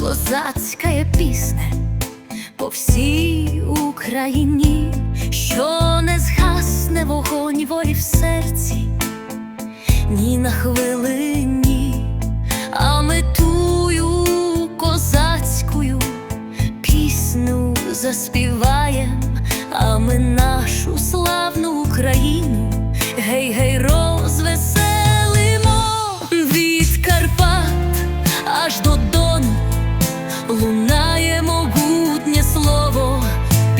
козацька є пісня по всій Україні, що не згасне вогонь волі в серці, ні на хвилині, а ми тую козацькою пісню заспіваєм, а ми нашу славну Україну,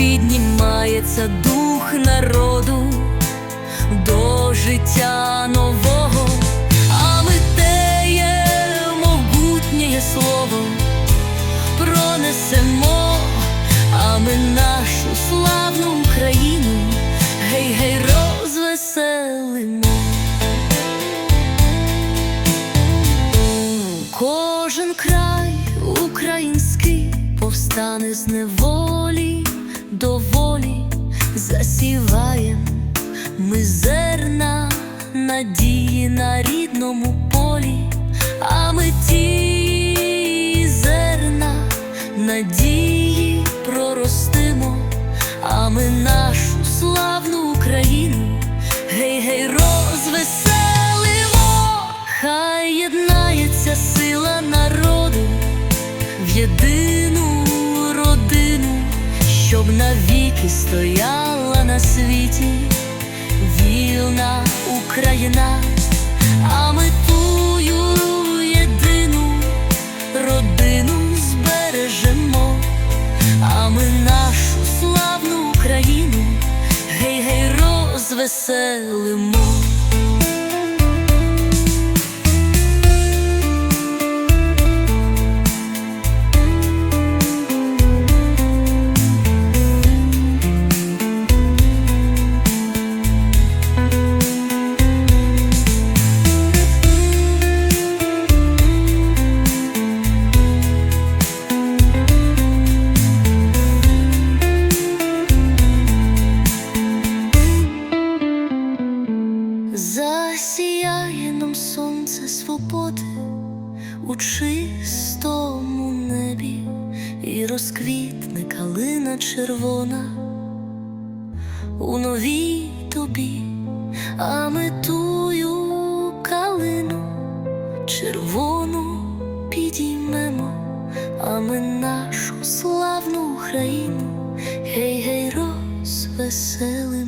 піднімається дух народу до життя нового, а ми теє могутнє слово пронесемо, а ми нашу славну Україну, гей, гей, розвеселимо. Кожен край український повстане з неволі до волі, засіваєм ми зерна надії на рідному полі, а ми ті зерна надії проростимо, а ми нашу славну Україну, гей, гей, навіки стояла на світі вільна Україна, а ми тую єдину родину збережемо, а ми нашу славну Україну, гей, гей, розвеселимо. Засіяє нам сонце свободи у чистому небі, і розквітне калина червона у новій тобі, а ми тую калину червону підіймемо, а ми нашу славну Україну, гей, гей, розвеселимо.